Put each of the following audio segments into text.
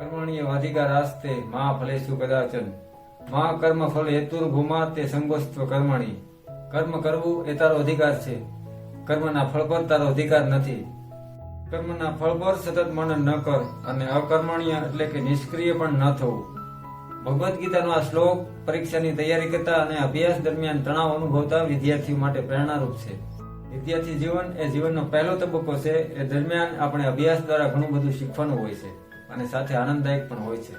કર્મણીય વાધિકા રાસ્તે મા ફલેશુ કદાચન મા કર્મ ફલ હેતુર ભૂમા તે સંગોસ્ત્વ કર્મણી કર્મ કરવું એ તારો અધિકાર છે કર્મના ફળ પર તારો અધિકાર નથી કર્મના ફળ પર સતત મનન ન કર અને અકર્મણીય એટલે કે નિષ્ક્રિય પણ ન થવું ભગવદ્ ગીતાનો આ શ્લોક પરીક્ષાની તૈયારી કરતા અને અભ્યાસ દરમિયાન તણાવ અનુભવતા વિદ્યાર્થીઓ માટે પ્રેરણારૂપ છે. વિદ્યાર્થી જીવન એ જીવનનો પહેલો તબક્કો છે, એ દરમિયાન આપણે અભ્યાસ દ્વારા ઘણું બધું શીખવાનું હોય છે. અને સાથે આનંદદાયક પણ હોય છે.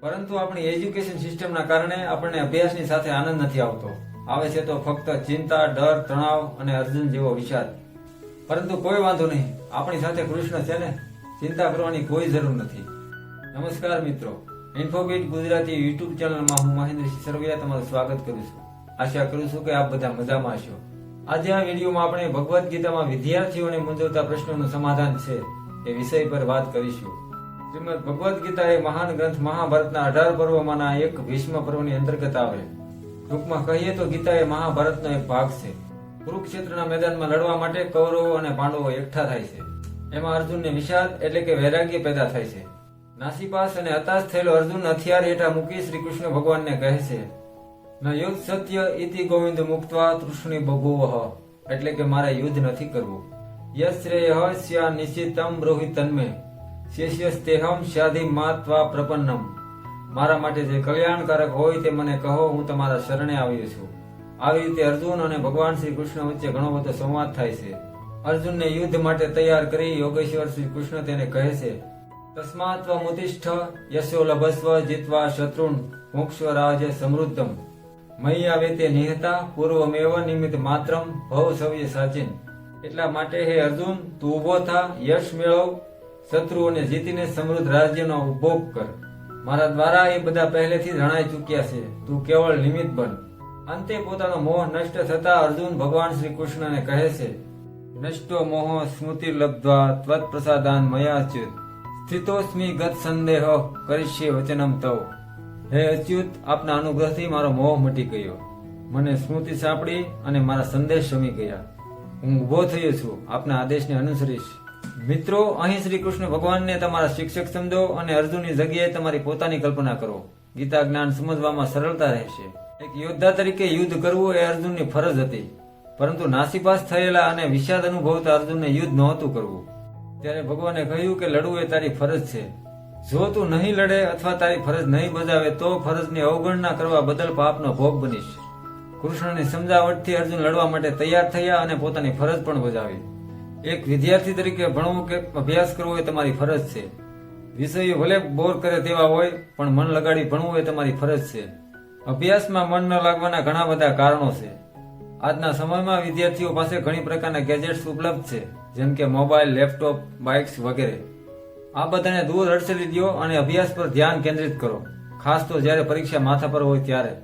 પરંતુ આપણી એજ્યુકેશન સિસ્ટમના કારણે આપણને અભ્યાસની સાથે આનંદ નથી આવતો. આવે છે તો ફક્ત ચિંતા, ડર, તણાવ અને અર્જુન જેવો વિચાર. પરંતુ કોઈ વાંધો નહીં, આપણી સાથે કૃષ્ણ છે ને, ચિંતા કરવાની કોઈ જરૂર નથી. નમસ્કાર મિત્રો. ઇન્ફોબીટ ગુજરાતી યુટ્યુબ ચેનલમાં હું મહેન્દ્રસિંહ સરવૈયા તમારું સ્વાગત કરું છું. આશા કરું છું કે આપ બધા મજામાં હશો. આજે આ વિડીયોમાં આપણે ભગવદ્ ગીતામાં વિદ્યાર્થીઓને મૂંઝવતા પ્રશ્નોનું સમાધાન છે એ વિષય પર વાત કરીશું. શ્રીમદ ભગવદ્ ગીતા એ મહાન ગ્રંથ મહાભારતના અઢાર પર્વમાંના એક ભીષ્મ પર્વની અંતર્ગત આવે ટૂંકમાં કહીએ તો ગીતા એ મહાભારતનો એક ભાગ છે. કુરુક્ષેત્રના મેદાનમાં લડવા માટે કૌરવો અને પાંડવો એકઠા થાય છે. એમાં અર્જુનને વિષાદ એટલે કે વૈરાગ્ય પેદા થાય છે. નાસીપાસ અને હતાશ થયેલો અર્જુન હથિયાર હેઠા મૂકી શ્રી કૃષ્ણ ભગવાનને કહે છે, ન યુદ્ધ સત્ય ઇતિ ગોવિંદ મુક્તવા તૃષ્ણી બભુવહ એટલે કે મારે યુદ્ધ નથી કરવું. યશ્રેય શ્યા નિશ્ચિતમ રોહિત તન્મે. શિષ્યસ્તેહમ શાધિ માત્વા પ્રપન્નમ. મારા માટે જે કલ્યાણકારક હોય તે મને કહો, હું તમારા શરણે આવ્યો છું. આવી રીતે અર્જુન અને ભગવાન શ્રી કૃષ્ણ વચ્ચે ઘણો બધો સંવાદ થાય છે. અર્જુનને યુદ્ધ માટે તૈયાર કરી યોગેશ્વર શ્રી કૃષ્ણ તેને કહે છે, તસ્માત્વ મુતિષ્ઠ યશો લભસ્વ જીતવા શત્રુન મોક્ષ રાજ સમૃદ્ધમ. મયી આવે તે નિહતા, પૂર્વમેવ નિમિત્ત માત્રમ ભવ સવ્ય સાચિન. એટલા માટે હે અર્જુન, તું ઊભો થા, યશ મેળવ. શત્રુઓને જીતીને સમૃદ્ધ રાજ્યનો ઉપભોગ કર. મારા દ્વારા એ બધા પહેલેથી જણાઈ ચૂક્યા છે. તું કેવળ નિમિત્ત બન. અંતે પોતાનો મોહ નષ્ટ થતા અર્જુન ભગવાન શ્રી કૃષ્ણને કહે છે, નષ્ટો મોહ સ્મૃતિ લબ્ધ્વા ત્વત પ્રસાદાન મયાચ્યુત. સ્થિતોસ્મી ગત સંદેહ કરીશ્ય વચનમ તવ. હે અચ્યુત, આપના અનુગ્રહથી મારો મોહ મટી ગયો. મને સ્મૃતિ સાંપડી અને મારા સંદેશ શમી ગયા. હું ઊભો થયો છું. આપના આદેશને અનુસરીશ. મિત્રો, અહીં શ્રી કૃષ્ણ ભગવાનને તમારા શિક્ષક સમજો અને અર્જુનની જગ્યાએ તમારી પોતાની કલ્પના કરો. ગીતા જ્ઞાન સમજવામાં સરળતા રહેશે. એક યોદ્ધા તરીકે યુદ્ધ કરવું એ અર્જુનની ફરજ હતી. પરંતુ નાસીપાસ થયેલા અને વિષાદ અનુભવતા અર્જુનને યુદ્ધ નહોતું કરવું. ત્યારે ભગવાને કહ્યું કે લડવું એ તારી ફરજ છે. જો તું નહીં લડે અથવા તારી ફરજ નહીં બજાવે તો ફરજની અવગણના કરવા બદલ પાપનો ભોગ બનીશ. કૃષ્ણની સમજાવટથી અર્જુન લડવા માટે તૈયાર થયા અને પોતાની ફરજ પણ બજાવી. એક વિદ્યાર્થી તરીકે ભણવું કે અભ્યાસ કરવો એ તમારી ફરજ છે. વિષયો ભલે બોર કરે તેવા હોય, પણ મન લગાડી ભણવું એ તમારી ફરજ છે. અભ્યાસમાં મન ન લાગવાના ઘણા બધા કારણો છે. આજના સમયમાં વિદ્યાર્થીઓ પાસે ઘણી પ્રકારના ગેજેટ્સ ઉપલબ્ધ છે, જેમ કે મોબાઈલ લેપટોપ બાઇક્સ વગેરે. આ બધાને દૂર હડસેલી દો અને અભ્યાસ પર ધ્યાન કેન્દ્રિત કરો, ખાસ તો જ્યારે પરીક્ષા માથા પર હોય ત્યારે.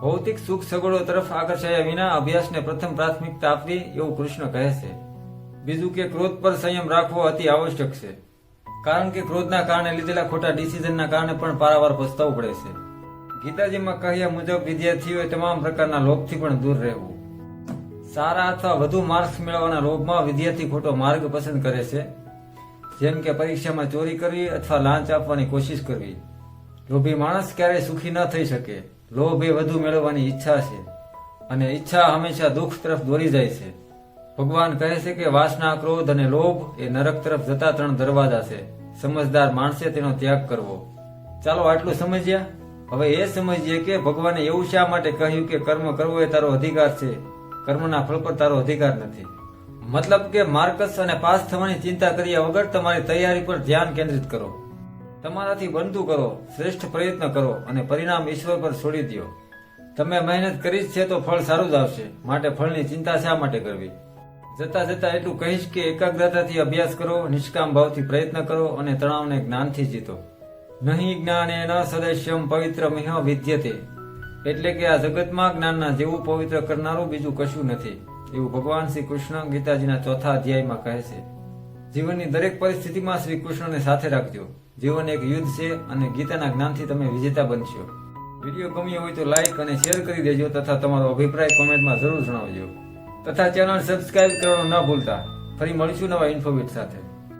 ભૌતિક સુખ સગવડો તરફ આકર્ષાયા વિના અભ્યાસને પ્રથમ પ્રાથમિકતા આપવી એવું કૃષ્ણ કહે છે. બીજું કે ક્રોધ પર સંયમ રાખવો અતિ આવશ્યક છે. કારણ કે ક્રોધના કારણે લીધેલા ખોટા ડિસિઝનના કારણે પણ પારાવાર પસ્તાવું પડે છે. ગીતાજીમાં કહ્યા મુજબ વિદ્યાર્થીઓએ તમામ પ્રકારના લોભથી પણ દૂર રહેવું. સારા અથવા વધુ માર્ક્સ મેળવવાના લોભમાં વિદ્યાર્થી ખોટો માર્ગ પસંદ કરે છે. જેમ કે પરીક્ષામાં ચોરી કરવી અથવા લાંચ આપવાની કોશિશ કરવી. લોભી માણસ ક્યારેય સુખી ન થઈ શકે. લોભ એ વધુ મેળવવાની ઈચ્છા છે. અને ઈચ્છા હંમેશા દુઃખ તરફ દોરી જાય છે. ભગવાન કહે છે કે વાસના, ક્રોધ અને લોભ એ નરક તરફ જતા ત્રણ દરવાજા છે. સમજદાર માણસે તેનો ત્યાગ કરવો. ચાલો આટલું સમજ્યા હવે એ સમજીએ કે ભગવાને એવું શા માટે કહ્યું કે કર્મ કરવો એ તારો અધિકાર છે? કર્મના ફળ પર તારો અધિકાર નથી. મતલબ કે માર્કસ અને પાસ થવાની ચિંતા કર્યા વગર તમારી તૈયારી પર ધ્યાન કેન્દ્રિત કરો. તમારાથી બનતું કરો, શ્રેષ્ઠ પ્રયત્ન કરો અને પરિણામ ઈશ્વર પર છોડી દો તમે મહેનત કરી જ છે તો ફળ સારું જ આવશે. માટે ફળની ચિંતા શા માટે કરવી? જતા જતા એટલું કહીશ કે એકાગ્રતાથી અભ્યાસ કરો, નિષ્કામ ભાવથી પ્રયત્ન કરો અને તણાવને જ્ઞાનથી જીતો. નહીં જ્ઞાને ન સદસ્યમ પવિત્ર મિહ વિદ્યતે. એટલે કે આ જગતમાં જ્ઞાનના જેવું પવિત્ર કરનારું બીજું કશું નથી. એવું ભગવાન શ્રી કૃષ્ણ ગીતાજીના ચોથા અધ્યાયમાં કહે છે. જીવનની દરેક પરિસ્થિતિમાં શ્રી કૃષ્ણને સાથે રાખજો. જીવન એક યુદ્ધ છે અને ગીતાના જ્ઞાનથી તમે વિજેતા બનશો. વીડિયો ગમ્યો હોય તો લાઈક અને શેર કરી દેજો તથા તમારો અભિપ્રાય કોમેન્ટમાં જરૂર જણાવજો. તથા ચેનલ સબસ્ક્રાઇબ કરવાનું ન ભૂલતા. ફરી મળીશું નવા ઇન્ફોવિટ સાથે.